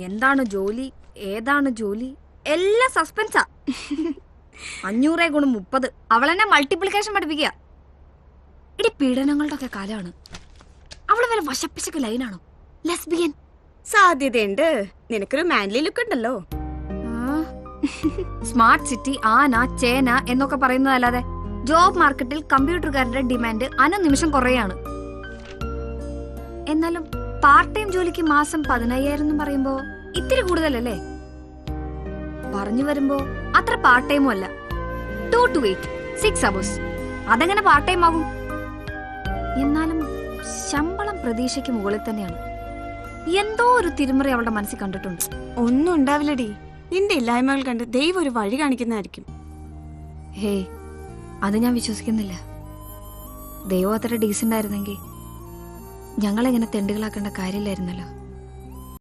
എന്താണ് ജോലി? ഏതാണ് ജോലി? എല്ലാം സസ്പെൻസാ അഞ്ഞൂറേ ഗുണം മുപ്പത്. അവളെന്നെ മൾട്ടിപ്ലിക്കേഷൻ പഠിപ്പിക്കുക. ഇടി പീഡനങ്ങളുടെ ഒക്കെ കാലമാണ് അവൾ വല്ല വശപ്പിശക്ക് ലൈനാണോ ലെസ്ബിയൻ സാധ്യതയുണ്ട്. നിനക്കൊരു മാൻലി ലുക്ക് ഉണ്ടല്ലോ. സ്മാർട്ട് സിറ്റി ആന ചേന എന്നൊക്കെ പറയുന്നതല്ലാതെ ജോബ് മാർക്കറ്റിൽ കമ്പ്യൂട്ടറുകാരുടെ ഡിമാൻഡ് അനുനിമിഷം കുറയാണ്. എന്നാലും പാർട്ട് ടൈം ജോലിക്ക് മാസം പതിനയ്യായിരം എന്ന് പറയുമ്പോ ഇത്തിരി കൂടുതലല്ലേ? പറഞ്ഞു വരുമ്പോ അത്ര പാർട്ട് ടൈമും അല്ല. Two to eight six hours അതെങ്ങനെ പാർട്ട് ടൈം ആകും? എന്നാലും ശമ്പളം പ്രതീക്ഷയ്ക്ക് മുകളിൽ തന്നെയാണ്. എന്തോ ഒരു തിരിമറി അവളുടെ മനസ്സിൽ കണ്ടിട്ടുണ്ട്. ഒന്നും ഉണ്ടാവില്ലടി. നിന്റെ ഇല്ലായ്മകൾ കണ്ട് ദൈവം ഒരു വഴി കാണിക്കുന്നതായിരിക്കും. ഹേ അത് ഞാൻ വിശ്വസിക്കുന്നില്ല. ദൈവം അത്ര ഡീസെന്റ് ആയിരുന്നെങ്കിൽ ഞങ്ങളെങ്ങനെ തെണ്ടുകളാക്കേണ്ട കാര്യമില്ലായിരുന്നല്ലോ.